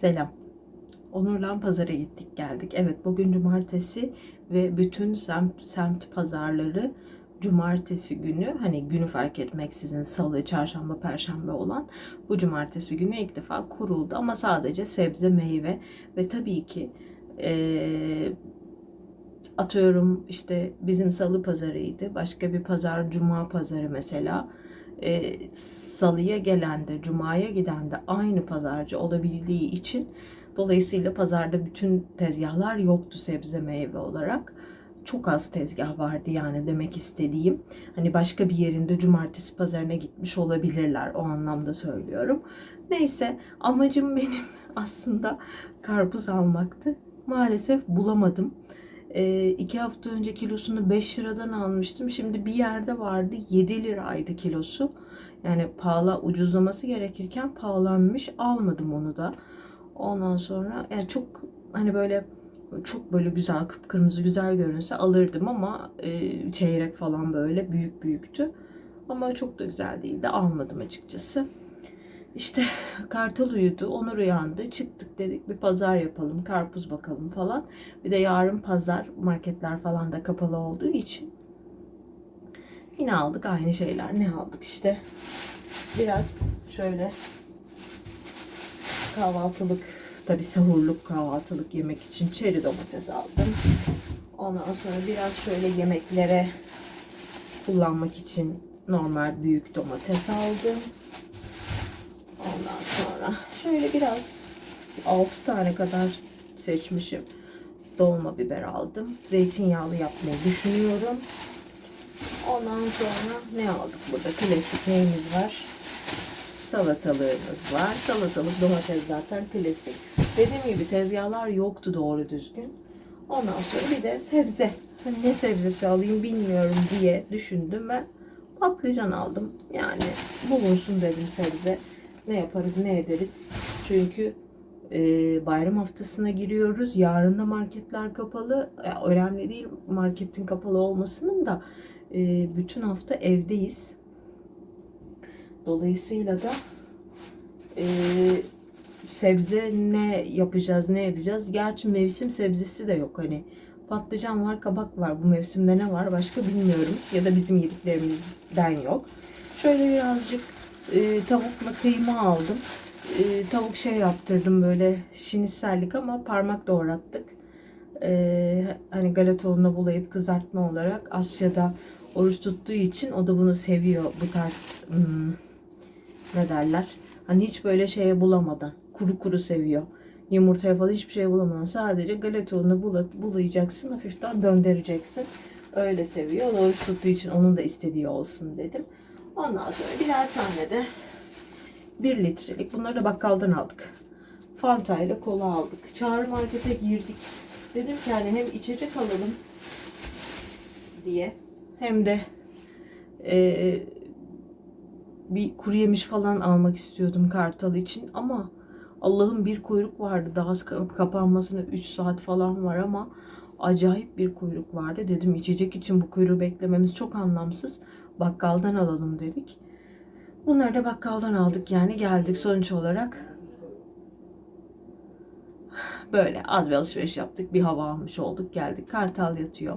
Selam. Onurlan pazara gittik geldik. Evet bugün cumartesi ve bütün semt, semt pazarları cumartesi günü hani günü fark etmeksizin salı, çarşamba, perşembe olan bu cumartesi günü ilk defa kuruldu. Ama sadece sebze, meyve ve tabii ki eee, atıyorum işte bizim salı pazarıydı. Başka bir pazar cuma pazarı mesela. Ee, salıya gelen de cumaya giden de aynı pazarcı olabildiği için dolayısıyla pazarda bütün tezgahlar yoktu sebze meyve olarak. Çok az tezgah vardı yani demek istediğim. Hani başka bir yerinde cumartesi pazarına gitmiş olabilirler. O anlamda söylüyorum. Neyse amacım benim aslında karpuz almaktı. Maalesef bulamadım. E, iki hafta önce kilosunu 5 liradan almıştım. Şimdi bir yerde vardı 7 liraydı kilosu. Yani pahalı ucuzlaması gerekirken pahalanmış. Almadım onu da. Ondan sonra yani çok hani böyle çok böyle güzel kıpkırmızı güzel görünse alırdım ama e, çeyrek falan böyle büyük büyüktü. Ama çok da güzel değildi. Almadım açıkçası. İşte Kartal uyudu, Onur uyandı. Çıktık dedik bir pazar yapalım, karpuz bakalım falan. Bir de yarın pazar, marketler falan da kapalı olduğu için. Yine aldık aynı şeyler. Ne aldık işte? Biraz şöyle kahvaltılık, tabi sahurluk kahvaltılık yemek için çeri domates aldım. Ondan sonra biraz şöyle yemeklere kullanmak için normal büyük domates aldım. Ondan sonra şöyle biraz 6 tane kadar seçmişim. Dolma biber aldım. Zeytinyağlı yapmayı düşünüyorum. Ondan sonra ne aldık burada? Klasik neyimiz var? Salatalığımız var. Salatalık domates zaten klasik. Dediğim gibi tezgahlar yoktu doğru düzgün. Ondan sonra bir de sebze. Hani ne sebzesi alayım bilmiyorum diye düşündüm ve patlıcan aldım. Yani bulunsun dedim sebze ne yaparız ne ederiz. Çünkü e, bayram haftasına giriyoruz. Yarın da marketler kapalı. Ya, önemli değil marketin kapalı olmasının da e, bütün hafta evdeyiz. Dolayısıyla da e, sebze ne yapacağız ne edeceğiz. Gerçi mevsim sebzesi de yok hani. Patlıcan var, kabak var. Bu mevsimde ne var başka bilmiyorum. Ya da bizim yediklerimizden yok. Şöyle birazcık e, tavukla kıyma aldım. E, tavuk şey yaptırdım böyle şinisellik ama parmak doğrattık. E, hani galeta ununa bulayıp kızartma olarak Asya'da oruç tuttuğu için o da bunu seviyor bu tarz hmm, ne derler. Hani hiç böyle şeye bulamadan kuru kuru seviyor. Yumurtaya falan hiçbir şey bulamadan sadece galeta ununu bula, bulayacaksın hafiften döndüreceksin. Öyle seviyor. Oruç tuttuğu için onun da istediği olsun dedim. Ondan sonra birer tane de 1 litrelik. Bunları da bakkaldan aldık. Fanta ile kola aldık. Çağrı markete girdik. Dedim ki hani hem içecek alalım diye hem de e, bir kuru yemiş falan almak istiyordum Kartal için ama Allah'ın bir kuyruk vardı. Daha kapanmasına 3 saat falan var ama acayip bir kuyruk vardı. Dedim içecek için bu kuyruğu beklememiz çok anlamsız. Bakkaldan alalım dedik. Bunları da bakkaldan aldık yani geldik sonuç olarak. Böyle az bir alışveriş yaptık. Bir hava almış olduk geldik. Kartal yatıyor.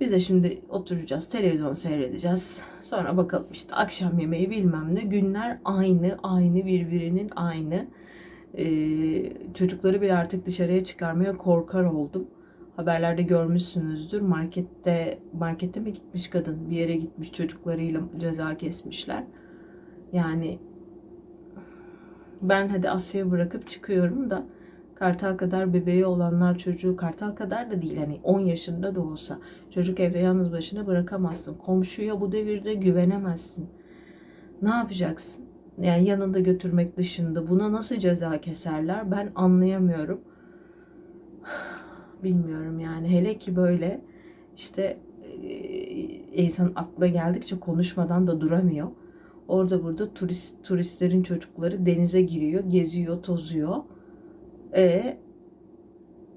Biz de şimdi oturacağız. Televizyon seyredeceğiz. Sonra bakalım işte akşam yemeği bilmem ne. Günler aynı. Aynı birbirinin aynı. Ee, çocukları bile artık dışarıya çıkarmaya korkar oldum. Haberlerde görmüşsünüzdür. Markette markette mi gitmiş kadın? Bir yere gitmiş çocuklarıyla ceza kesmişler. Yani ben hadi Asya'yı bırakıp çıkıyorum da Kartal kadar bebeği olanlar çocuğu Kartal kadar da değil hani 10 yaşında da olsa çocuk evde yalnız başına bırakamazsın. Komşuya bu devirde güvenemezsin. Ne yapacaksın? Yani yanında götürmek dışında buna nasıl ceza keserler ben anlayamıyorum. Bilmiyorum yani hele ki böyle işte e, insan akla geldikçe konuşmadan da duramıyor. Orada burada turist turistlerin çocukları denize giriyor, geziyor, tozuyor. E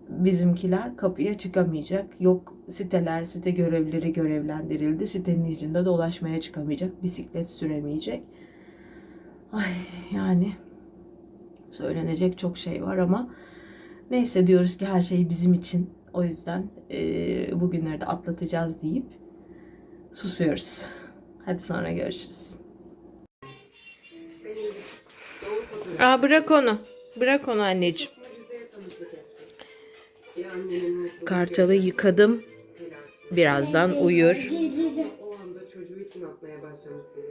bizimkiler kapıya çıkamayacak. Yok siteler, site görevlileri görevlendirildi. Sitenin içinde dolaşmaya çıkamayacak. Bisiklet süremeyecek. Ay yani Söylenecek çok şey var ama neyse diyoruz ki her şey bizim için. O yüzden eee bugünleri de atlatacağız deyip susuyoruz. Hadi sonra görüşürüz. Aa, bırak onu. Bırak onu anneciğim. Kartalı yıkadım. Birazdan uyur. O anda çocuğu için atmaya başlamışsın.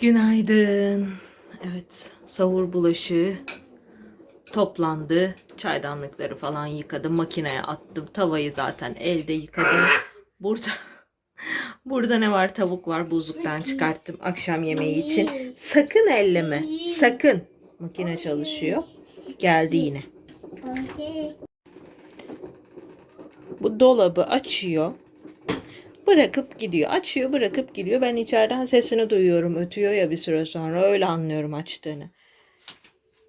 Günaydın. Evet, sahur bulaşığı toplandı. Çaydanlıkları falan yıkadım. Makineye attım. Tavayı zaten elde yıkadım. Burada Burada ne var? Tavuk var. Buzluktan çıkarttım akşam yemeği için. Sakın elleme. Sakın. Makine çalışıyor. Geldi yine. Bu dolabı açıyor. Bırakıp gidiyor. Açıyor bırakıp gidiyor. Ben içeriden sesini duyuyorum. Ötüyor ya bir süre sonra. Öyle anlıyorum açtığını.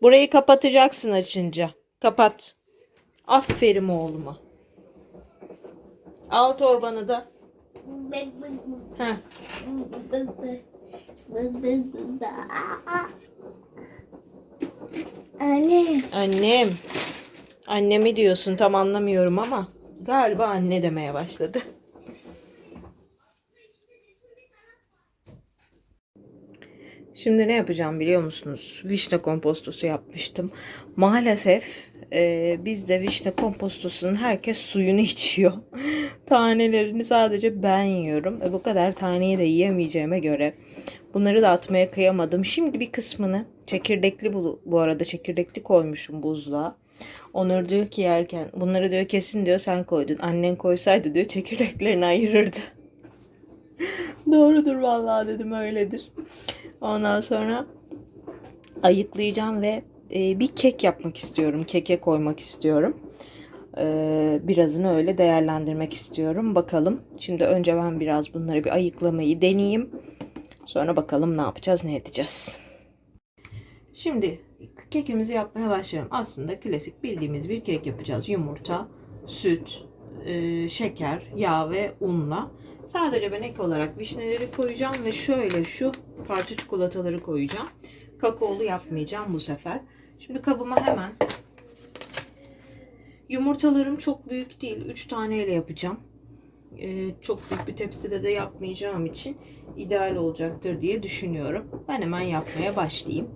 Burayı kapatacaksın açınca. Kapat. Aferin oğluma. Al torbanı da. Heh. Anne. Annem. Annemi diyorsun tam anlamıyorum ama galiba anne demeye başladı. Şimdi ne yapacağım biliyor musunuz? Vişne kompostosu yapmıştım. Maalesef e, bizde vişne kompostosunun herkes suyunu içiyor. Tanelerini sadece ben yiyorum. E, bu kadar taneyi de yiyemeyeceğime göre bunları da atmaya kıyamadım. Şimdi bir kısmını çekirdekli bu, bu arada çekirdekli koymuşum buzluğa. Onur diyor ki yerken bunları diyor kesin diyor sen koydun. Annen koysaydı diyor çekirdeklerini ayırırdı. Doğrudur vallahi dedim öyledir. Ondan sonra ayıklayacağım ve e, bir kek yapmak istiyorum. Keke koymak istiyorum. E, birazını öyle değerlendirmek istiyorum. Bakalım. Şimdi önce ben biraz bunları bir ayıklamayı deneyeyim. Sonra bakalım ne yapacağız, ne edeceğiz. Şimdi kekimizi yapmaya başlıyorum. Aslında klasik bildiğimiz bir kek yapacağız. Yumurta, süt, e, şeker, yağ ve unla. Sadece ben ek olarak vişneleri koyacağım ve şöyle şu parça çikolataları koyacağım. Kakaolu yapmayacağım bu sefer. Şimdi kabıma hemen yumurtalarım çok büyük değil. 3 taneyle yapacağım. Ee, çok büyük bir tepside de yapmayacağım için ideal olacaktır diye düşünüyorum. Ben hemen yapmaya başlayayım.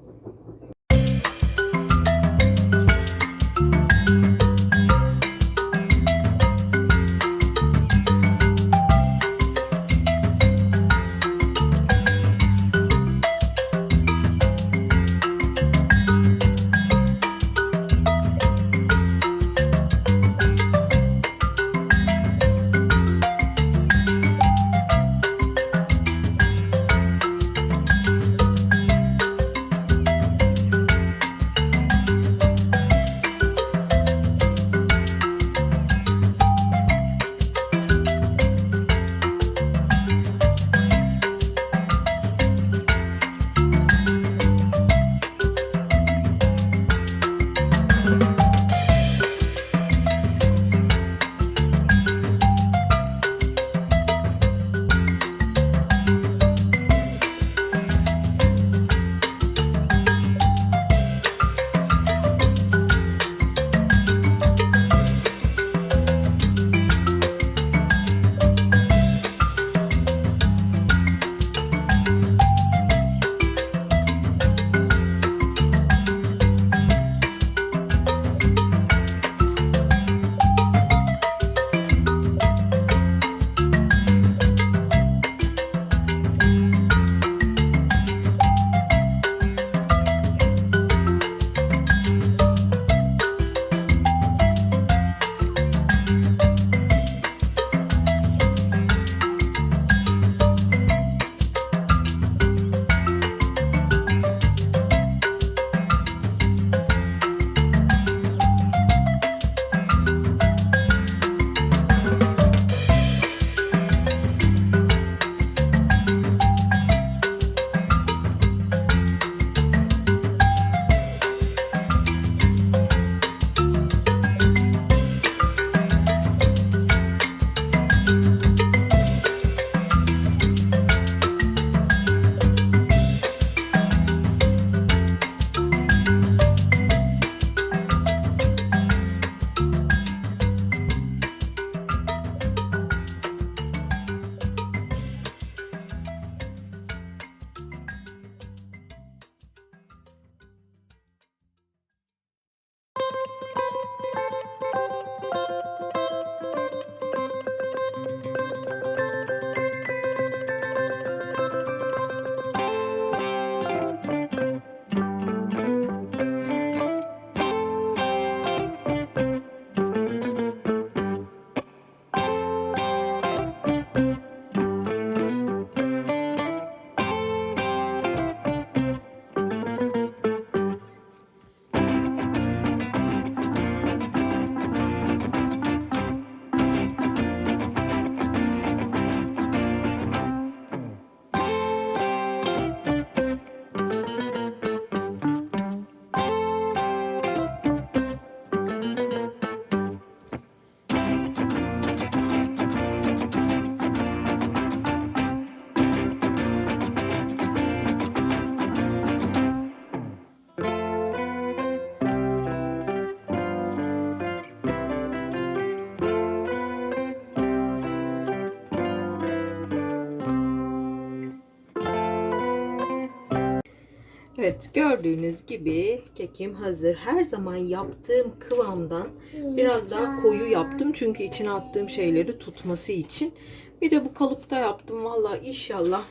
Evet gördüğünüz gibi kekim hazır. Her zaman yaptığım kıvamdan biraz daha koyu yaptım. Çünkü içine attığım şeyleri tutması için. Bir de bu kalıpta yaptım. Valla inşallah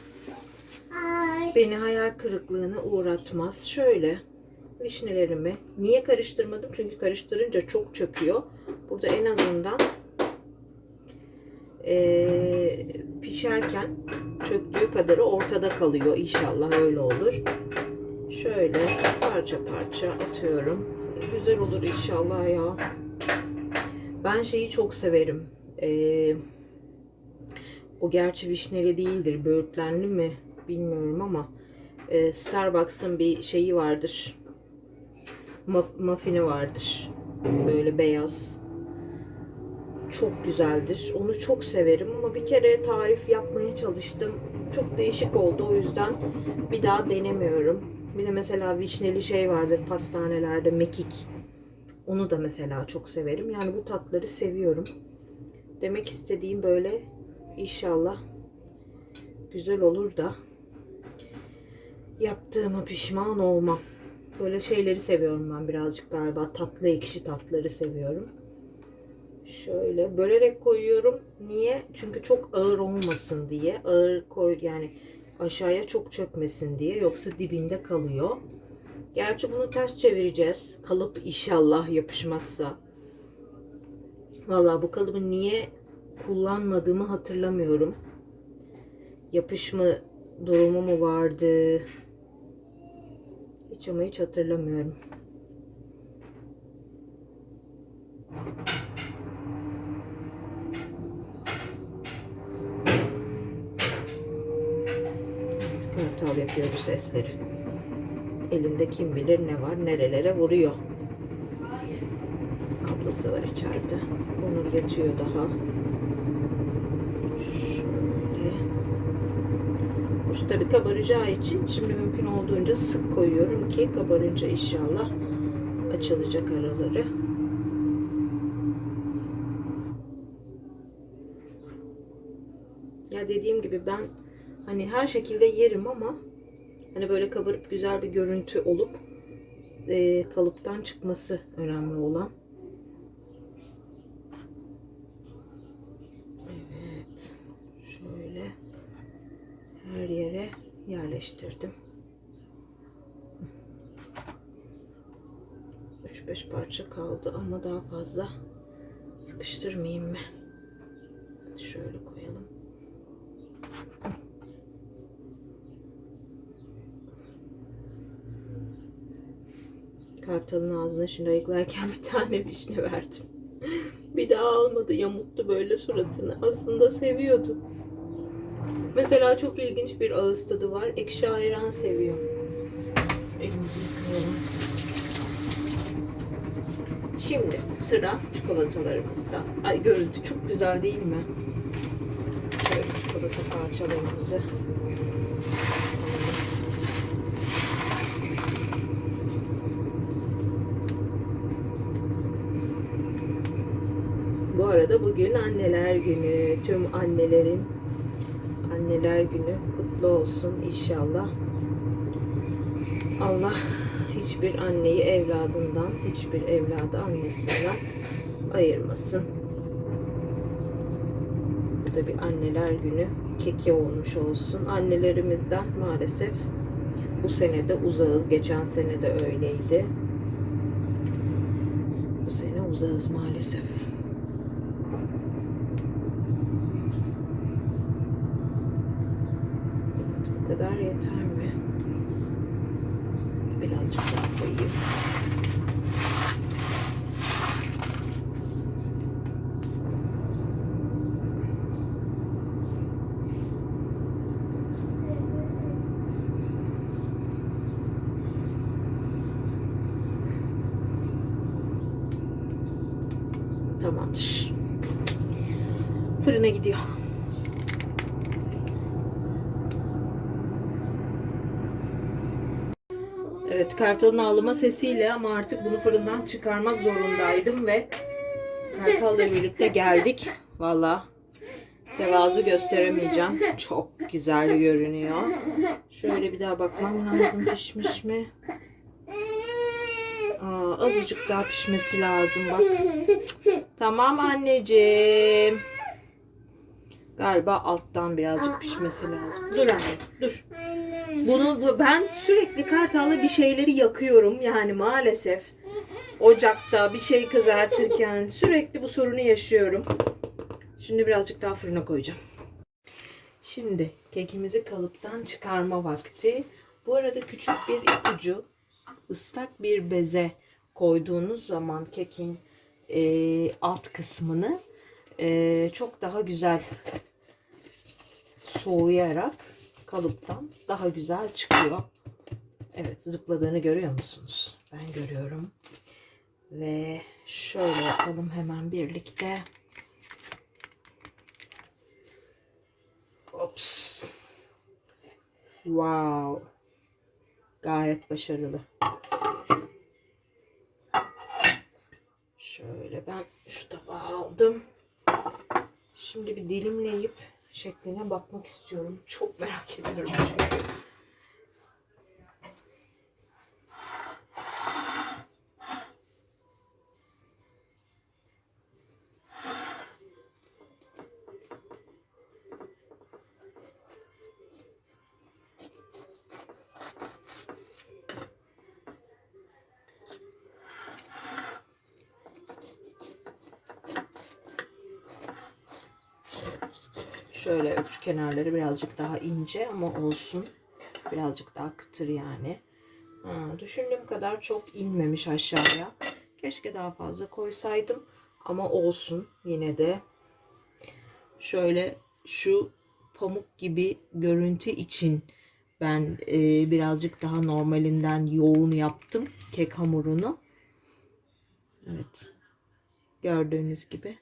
beni hayal kırıklığına uğratmaz. Şöyle vişnelerimi. Niye karıştırmadım? Çünkü karıştırınca çok çöküyor. Burada en azından eee, pişerken çöktüğü kadarı ortada kalıyor. İnşallah öyle olur. Şöyle parça parça atıyorum. Güzel olur inşallah ya. Ben şeyi çok severim. Eee, o gerçi vişneli değildir. Böğürtlenli mi bilmiyorum ama e, Starbucks'ın bir şeyi vardır. Muf- muffini vardır. Böyle beyaz. Çok güzeldir. Onu çok severim ama bir kere tarif yapmaya çalıştım. Çok değişik oldu o yüzden bir daha denemiyorum. Bir de mesela vişneli şey vardır pastanelerde mekik. Onu da mesela çok severim. Yani bu tatları seviyorum. Demek istediğim böyle inşallah güzel olur da yaptığıma pişman olmam. Böyle şeyleri seviyorum ben birazcık galiba. Tatlı ekşi tatları seviyorum. Şöyle bölerek koyuyorum. Niye? Çünkü çok ağır olmasın diye. Ağır koy yani aşağıya çok çökmesin diye. Yoksa dibinde kalıyor. Gerçi bunu ters çevireceğiz. Kalıp inşallah yapışmazsa. Vallahi bu kalıbı niye kullanmadığımı hatırlamıyorum. Yapışma durumu mu vardı? Hiç ama hiç hatırlamıyorum. Kartal yapıyor bu sesleri. Elinde kim bilir ne var, nerelere vuruyor. Ablası var içeride. Onur yatıyor daha. Şöyle. Bu tabii kabaracağı için şimdi mümkün olduğunca sık koyuyorum ki kabarınca inşallah açılacak araları. Ya dediğim gibi ben hani her şekilde yerim ama hani böyle kabarıp güzel bir görüntü olup e, kalıptan çıkması önemli olan. Evet. Şöyle her yere yerleştirdim. 3-5 parça kaldı ama daha fazla sıkıştırmayayım mı? Şöyle koyalım. Kartalın ağzına şimdi ayıklarken bir tane vişne verdim. bir daha almadı. Yamulttu böyle suratını. Aslında seviyordu. Mesela çok ilginç bir ağız tadı var. Ekşi ayran seviyor. Elimizi yıkayalım. Şimdi sıra çikolatalarımızda. Ay görüntü çok güzel değil mi? Şöyle çikolata parçalarımızı. Bu arada bugün anneler günü. Tüm annelerin anneler günü kutlu olsun inşallah. Allah hiçbir anneyi evladından, hiçbir evladı annesinden ayırmasın. Bu da bir anneler günü keki olmuş olsun. Annelerimizden maalesef bu sene de uzağız. Geçen sene de öyleydi. Bu sene uzağız maalesef. Evet, kadar yeter mi? Birazcık daha koyayım. Tamamdır. Fırına gidiyor. Evet kartalın ağlama sesiyle ama artık bunu fırından çıkarmak zorundaydım ve kartalla birlikte geldik. Valla Tevazu gösteremeyeceğim. Çok güzel görünüyor. Şöyle bir daha bakmam lazım pişmiş mi? Aa, azıcık daha pişmesi lazım bak. Tamam anneciğim. Galiba alttan birazcık pişmesi lazım. Dur anne dur. Bunu bu- ben sürekli kartalla bir şeyleri yakıyorum yani maalesef. Ocakta bir şey kızartırken sürekli bu sorunu yaşıyorum. Şimdi birazcık daha fırına koyacağım. Şimdi kekimizi kalıptan çıkarma vakti. Bu arada küçük bir ipucu ıslak bir beze koyduğunuz zaman kekin e, alt kısmını e, çok daha güzel soğuyarak kalıptan daha güzel çıkıyor. Evet zıpladığını görüyor musunuz? Ben görüyorum. Ve şöyle yapalım hemen birlikte. Ops. Wow. Gayet başarılı. Şöyle ben şu tabağı aldım. Şimdi bir dilimleyip şekline bakmak istiyorum. Çok merak ediyorum çünkü. Şöyle uç kenarları birazcık daha ince ama olsun. Birazcık daha kıtır yani. Ha, düşündüğüm kadar çok inmemiş aşağıya. Keşke daha fazla koysaydım. Ama olsun yine de. Şöyle şu pamuk gibi görüntü için ben e, birazcık daha normalinden yoğun yaptım kek hamurunu. Evet. Gördüğünüz gibi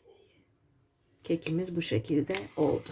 kekimiz bu şekilde oldu.